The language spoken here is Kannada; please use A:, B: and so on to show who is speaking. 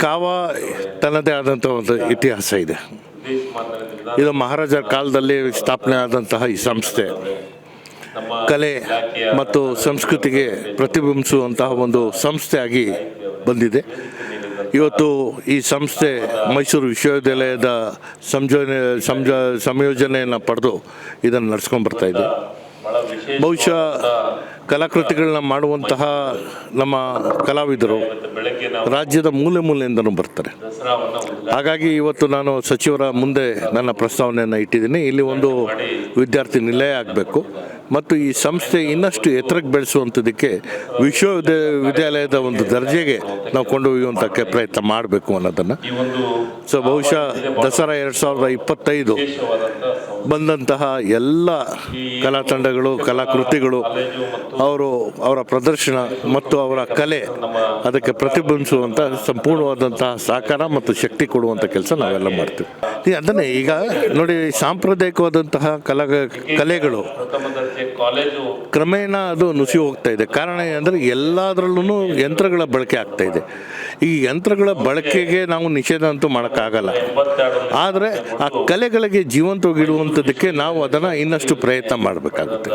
A: ಕಾವ ತನ್ನದೇ ಆದಂಥ ಒಂದು ಇತಿಹಾಸ ಇದೆ. ಇದು ಮಹಾರಾಜರ ಕಾಲದಲ್ಲಿ ಸ್ಥಾಪನೆ ಆದಂತಹ ಈ ಸಂಸ್ಥೆ. ಕಲೆ ಮತ್ತು ಸಂಸ್ಕೃತಿಗೆ ಪ್ರತಿಬಿಂಬಿಸುವಂತಹ ಒಂದು ಸಂಸ್ಥೆಯಾಗಿ ಬಂದಿದೆ. ಇವತ್ತು ಈ ಸಂಸ್ಥೆ ಮೈಸೂರು ವಿಶ್ವವಿದ್ಯಾಲಯದ ಸಂಯೋಜನೆ ಸಂಜ, ಸಂಯೋಜನೆಯನ್ನು ಪಡೆದು ಇದನ್ನು ನಡೆಸ್ಕೊಂಡ್ಬರ್ತಾ ಇದೆ. ಬಹುಶಃ ಕಲಾಕೃತಿಗಳನ್ನ ಮಾಡುವಂತಹ ನಮ್ಮ ಕಲಾವಿದರು ರಾಜ್ಯದ ಮೂಲೆ ಮೂಲೆಯಿಂದನೂ ಬರ್ತಾರೆ. ಹಾಗಾಗಿ ಇವತ್ತು ನಾನು ಸಚಿವರ ಮುಂದೆ ನನ್ನ ಪ್ರಸ್ತಾವನೆಯನ್ನು ಇಟ್ಟಿದ್ದೀನಿ. ಇಲ್ಲಿ ಒಂದು ವಿದ್ಯಾರ್ಥಿ ನಿಲಯ ಆಗಬೇಕು. ಮತ್ತು ಈ ಸಂಸ್ಥೆ ಇನ್ನಷ್ಟು ಎತ್ತರಕ್ಕೆ ಬೆಳೆಸುವಂಥದ್ದಕ್ಕೆ ವಿಶ್ವವಿದ್ಯಾಲಯದ ಒಂದು ದರ್ಜೆಗೆ ನಾವು ಕೊಂಡೊಯ್ಯುವಂಥ ಪ್ರಯತ್ನ ಮಾಡಬೇಕು ಅನ್ನೋದನ್ನು. ಸೊ ಬಹುಶಃ ದಸರಾ ಎರಡು ಸಾವಿರದ ಇಪ್ಪತ್ತೈದು ಬಂದಂತಹ ಎಲ್ಲ ಕಲಾ ತಂಡಗಳು ಕಲಾಕೃತಿಗಳು, ಅವರು ಅವರ ಪ್ರದರ್ಶನ ಮತ್ತು ಅವರ ಕಲೆ ಅದಕ್ಕೆ ಪ್ರತಿಬಿಂಬಿಸುವಂಥ ಸಂಪೂರ್ಣವಾದಂತಹ ಸಹಕಾರ ಮತ್ತು ಶಕ್ತಿ ಕೊಡುವಂಥ ಕೆಲಸ ನಾವೆಲ್ಲ ಮಾಡ್ತೀವಿ. ಅದನ್ನೇ ಈಗ ನೋಡಿ, ಸಾಂಪ್ರದಾಯಿಕವಾದಂತಹ ಕಲಾ ಕಲೆಗಳು ಕ್ರಮೇಣ ಅದು ನುಸಿ ಹೋಗ್ತಾ ಇದೆ. ಕಾರಣ ಏನಂದರೆ ಎಲ್ಲದರಲ್ಲೂ ಯಂತ್ರಗಳ ಬಳಕೆ ಆಗ್ತಾ ಇದೆ. ಈ ಯಂತ್ರಗಳ ಬಳಕೆಗೆ ನಾವು ನಿಷೇಧ ಅಂತೂ ಮಾಡೋಕ್ಕಾಗಲ್ಲ. ಆದರೆ ಆ ಕಲೆಗಳಿಗೆ ಜೀವಂತವಾಗಿಡುವಂಥದ್ದಕ್ಕೆ ನಾವು ಅದನ್ನು ಇನ್ನಷ್ಟು ಪ್ರಯತ್ನ ಮಾಡಬೇಕಾಗುತ್ತೆ.